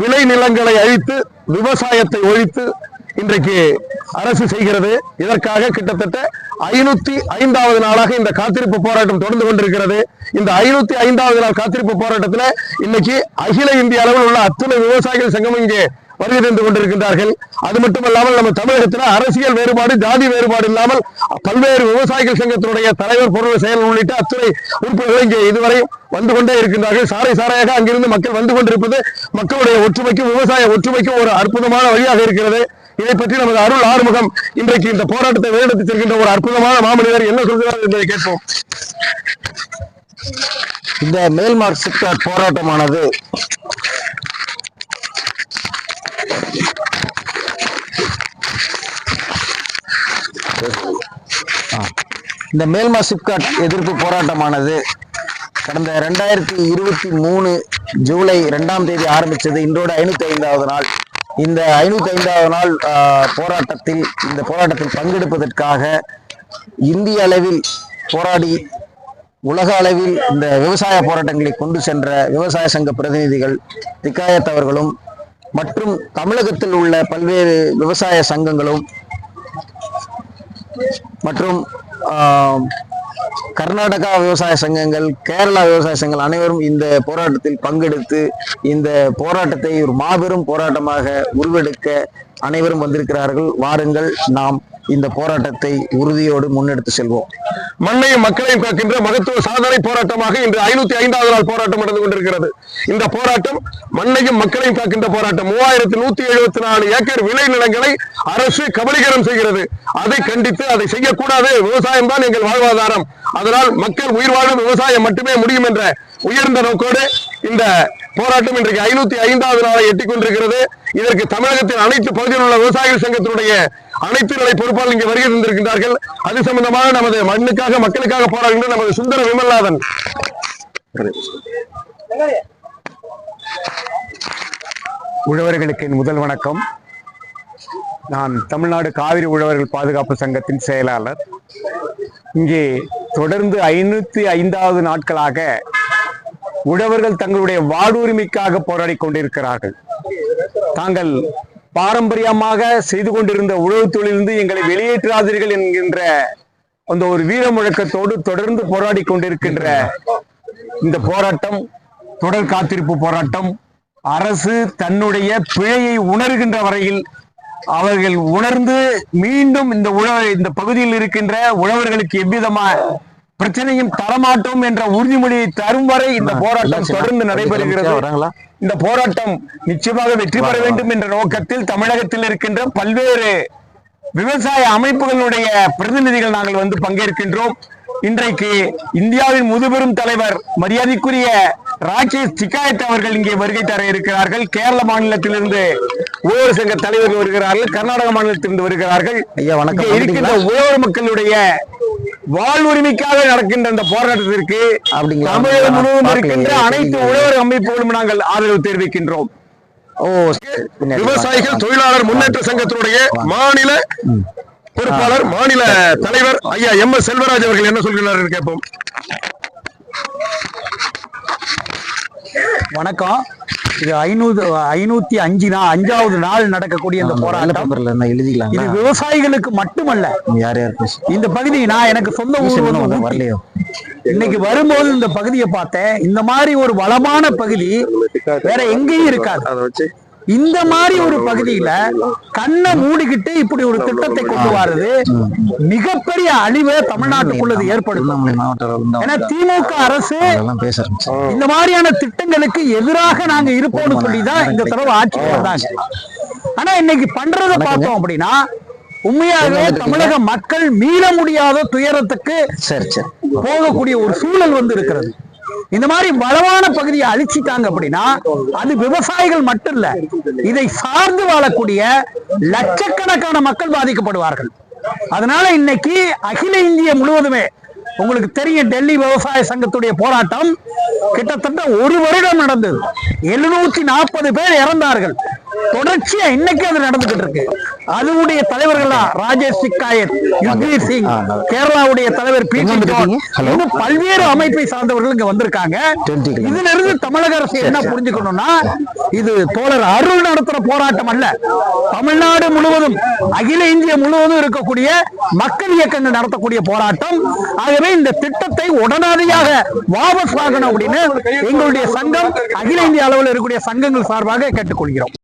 விளை நிலங்களை அழித்து விவசாயத்தை ஒழித்து இன்றைக்கு அரசு செய்கிறது. இதற்காக கிட்டத்தட்ட ஐநூத்தி ஐந்தாவது நாளாக இந்த காத்திருப்பு போராட்டம் தொடர்ந்து கொண்டிருக்கிறது. இந்த ஐநூத்தி ஐந்தாவது நாள் காத்திருப்பு போராட்டத்தில் இன்னைக்கு அகில இந்திய அளவில் உள்ள அத்துணை விவசாயிகள் சங்கம் இங்கே வருகை தந்து கொண்டிருக்கின்றார்கள். அது மட்டுமல்லாமல் நம்ம தமிழகத்தில் அரசியல் வேறுபாடு ஜாதி வேறுபாடு இல்லாமல் பல்வேறு விவசாயிகள் சங்கத்தினுடைய தலைவர் பொருள் செயல் உள்ளிட்ட அத்துறை உறுப்பினர்கள் இங்கே இதுவரை வந்து கொண்டே இருக்கின்றார்கள். சாறை சாறையாக அங்கிருந்து மக்கள் வந்து கொண்டிருப்பது மக்களுடைய ஒற்றுமைக்கும் விவசாய ஒற்றுமைக்கும் ஒரு அற்புதமான வழியாக இருக்கிறது. இதை பற்றி நமது அருள் ஆறுமுகம் இன்றைக்கு இந்த போராட்டத்தை வழிநடத்தி செல்கின்ற ஒரு அற்புதமான மாமனிதர் என்ன சொல்கிறார் என்பதை கேட்போம். இந்த மேல் மார்க்சிஸ்ட் போராட்டமானது இந்த மேல்மா சிப்காட் எதிர்ப்பு போராட்டமானது கடந்த ரெண்டாயிரத்தி இருபத்தி மூணு ஜூலை ரெண்டாம் தேதி ஆரம்பிச்சது. இன்றோடு ஐநூத்தி ஐந்தாவது நாள். இந்த ஐநூத்தி ஐந்தாவது நாள் போராட்டத்தில் இந்த போராட்டத்தில் பங்கெடுப்பதற்காக இந்திய அளவில் போராடி உலக அளவில் இந்த விவசாய போராட்டங்களை கொண்டு சென்ற விவசாய சங்க பிரதிநிதிகள் திக்காயத் அவர்களும் மற்றும் தமிழகத்தில் உள்ள பல்வேறு விவசாய சங்கங்களும் மற்றும் கர்நாடகா விவசாய சங்கங்கள் கேரளா விவசாய சங்கங்கள் அனைவரும் இந்த போராட்டத்தில் பங்கெடுத்து இந்த போராட்டத்தை ஒரு மாபெரும் போராட்டமாக உருவெடுக்க அனைவரும் வந்திருக்கிறார்கள். வாருங்கள் நாம் இந்த போராட்டத்தை உறுதியோடு முன்னெடுத்து செல்வோம். மண்ணையும் மக்களையும் காக்கின்ற மகத்துவ சாதனை போராட்டமாக இன்று ஐநூத்தி ஐந்தாவது நாள் போராட்டம் நடந்து கொண்டிருக்கிறது. இந்த போராட்டம் மண்ணையும் மக்களையும் காக்கின்ற போராட்டம். மூவாயிரத்தி நூத்தி எழுபத்தி நாலு ஏக்கர் விளை நிலங்களை அரசு கபலீகரம் செய்கிறது. அதை கண்டித்து அதை செய்யக்கூடாது. விவசாயம் தான் எங்கள் வாழ்வாதாரம். அதனால் மக்கள் உயிர் வாழும் விவசாயம் மட்டுமே முடியும் என்ற உயர்ந்த நோக்கோடு இந்த போராட்டம் இன்றைக்கு ஐநூத்தி ஐந்தாவது நாளை எட்டிக் கொண்டிருக்கிறது. இதற்கு தமிழகத்தின் அனைத்து பகுதியில் உள்ள விவசாயிகள் சங்கத்தினுடைய அனைத்து நிலை பொறுப்பாளர் இங்கே வருகை தந்திருக்கின்றார்கள். அது சம்பந்தமாக நமது மண்ணுக்காக மக்களுக்காக போராடுகின்ற நமது சுந்தர விமல்நாதன். உழவர்களுக்கு என் முதல் வணக்கம். நான் தமிழ்நாடு காவிரி உழவர்கள் பாதுகாப்பு சங்கத்தின் செயலாளர். இங்கே தொடர்ந்து ஐநூத்தி ஐந்தாவது நாட்களாக உழவர்கள் தங்களுடைய வாடுரிமைக்காக போராடி கொண்டிருக்கிறார்கள். தாங்கள் பாரம்பரியமாக செய்து கொண்டிருந்த உழவு தொழிலிருந்து எங்களை வெளியேற்றாதீர்கள் என்கின்ற அந்த ஒரு வீர முழக்கத்தோடு தொடர்ந்து போராடி கொண்டிருக்கின்ற இந்த போராட்டம் தொடர் காத்திருப்பு போராட்டம் அரசு தன்னுடைய பிழையை உணர்கின்ற வரையில் அவர்கள் உணர்ந்து மீண்டும் இந்த உழவ இந்த பகுதியில் இருக்கின்ற உழவர்களுக்கு எவ்விதமா பிரச்சனையும் தரமாட்டோம் என்ற உறுதிமொழியை தரும் வரை இந்த போராட்டம் தொடர்ந்து நடைபெறுகிறது. இந்த போராட்டம் நிச்சயமாக வெற்றி பெற வேண்டும் என்ற நோக்கத்தில் தமிழகத்தில் இருக்கின்ற பல்வேறு விவசாய அமைப்புகளுடைய பிரதிநிதிகள் நாங்கள் வந்து பங்கேற்கின்றோம். இன்றைக்கு இந்தியாவின் முதுபெரும் தலைவர் மரியாதைக்குரிய ராகேஷ் டிகாயத் அவர்கள் இங்கே வருகை தர இருக்கிறார்கள். கேரள மாநிலத்திலிருந்து உழவர் சங்க தலைவர்கள் வருகிறார்கள். கர்நாடக மாநிலத்திலிருந்து வருகிறார்கள். இருக்கின்ற உழவர் மக்களுடைய வாழ்வுரிமைக்காக நடக்கின்ற இந்த போராட்டத்திற்கு? தமிழகம் முழுவதும் இருக்கின்ற அனைத்து. உழவர் அமைப்புகளும் நாங்கள் ஆதரவு தெரிவிக்கின்றோம். விவசாயிகள் தொழிலாளர் முன்னேற்ற சங்கத்தினுடைய மாநில பொறுப்பாளர் மாநில தலைவர் ஐயா எம் எஸ் செல்வராஜ் அவர்கள் என்ன சொல்கிறார்கள் கேட்போம். வணக்கம். இது ஐநூறு ஐநூத்தி அஞ்சு நாள் அஞ்சாவது நாள் நடக்கக்கூடிய இந்த போராட்டம். இருந்தா இது விவசாயிகளுக்கு மட்டுமல்ல. யார் யார் பேசு இந்த பகுதி நான் எனக்கு சொந்த ஊர். வரலையோ? இன்னைக்கு வரும்போது இந்த பகுதியை பார்த்தேன். இந்த மாதிரி ஒரு வளமான பகுதி வேற எங்கேயும் இருக்காது. அதை வச்சு இந்த மாதிரி ஒரு பகுதியில கண்ணை மூடிக்கிட்டு இப்படி ஒரு திட்டத்தை கொண்டு வர்றது மிகப்பெரிய அழிவை தமிழ்நாட்டுக்குள்ளது ஏற்படுத்தும். ஏன்னா திமுக அரசு இந்த மாதிரியான திட்டங்களுக்கு எதிராக நாங்க இருப்போம்னு சொல்லி தான் இந்த தடவை ஆட்சிக்கு வந்தாங்க ஆனா இன்னைக்கு பண்றத பார்த்தோம் அப்படின்னா உண்மையாகவே தமிழக மக்கள் மீள முடியாத துயரத்துக்கு போகக்கூடிய ஒரு சூழல் வந்து இருக்கிறது. இந்த மாதிரி வளமான பகுதியை அழிச்சிட்டாங்க அப்படின்னா அது விவசாயிகள் மட்டும் இல்ல இதை சார்ந்து வாழக்கூடிய லட்சக்கணக்கான மக்கள் பாதிக்கப்படுவார்கள். அதனால இன்னைக்கு அகில இந்திய முழுவதுமே உங்களுக்கு தெரியும் டெல்லி விவசாய சங்கத்துடைய போராட்டம் கிட்டத்தட்ட ஒரு வருடம் நடந்தது. எழுநூத்தி நாற்பது பேர் இறந்தார்கள். தொடர்ச்சியா இன்னைக்கு அது நடந்துகிட்டு இருக்கு. அதனுடைய தலைவர்கள் ராஜேஷ் சிக்காயத் யுக்வீர் சிங் கேரளாவுடைய தலைவர் பி. இன்னும் பல்வேறு அமைப்பை சார்ந்தவர்கள் இங்க வந்திருக்காங்க. 20 கிலோமீட்டர். இதுல இருந்து தமிழக அரசு என்ன புரிஞ்சுக்கணும்னா இது தோழர் அருள் நடத்துற போராட்டம் அல்ல. தமிழ்நாடு முழுவதும் அகில இந்திய முழுவதும் இருக்கக்கூடிய மக்கள் இயக்கங்கள் நடத்தக்கூடிய போராட்டம். ஆகவே இந்த திட்டத்தை உடனடியாக வாபஸ் வாங்கணும் அப்படின்னு எங்களுடைய சங்கம் அகில இந்திய அளவில் இருக்கக்கூடிய சங்கங்கள் சார்பாக கேட்டுக்கொள்கிறோம்.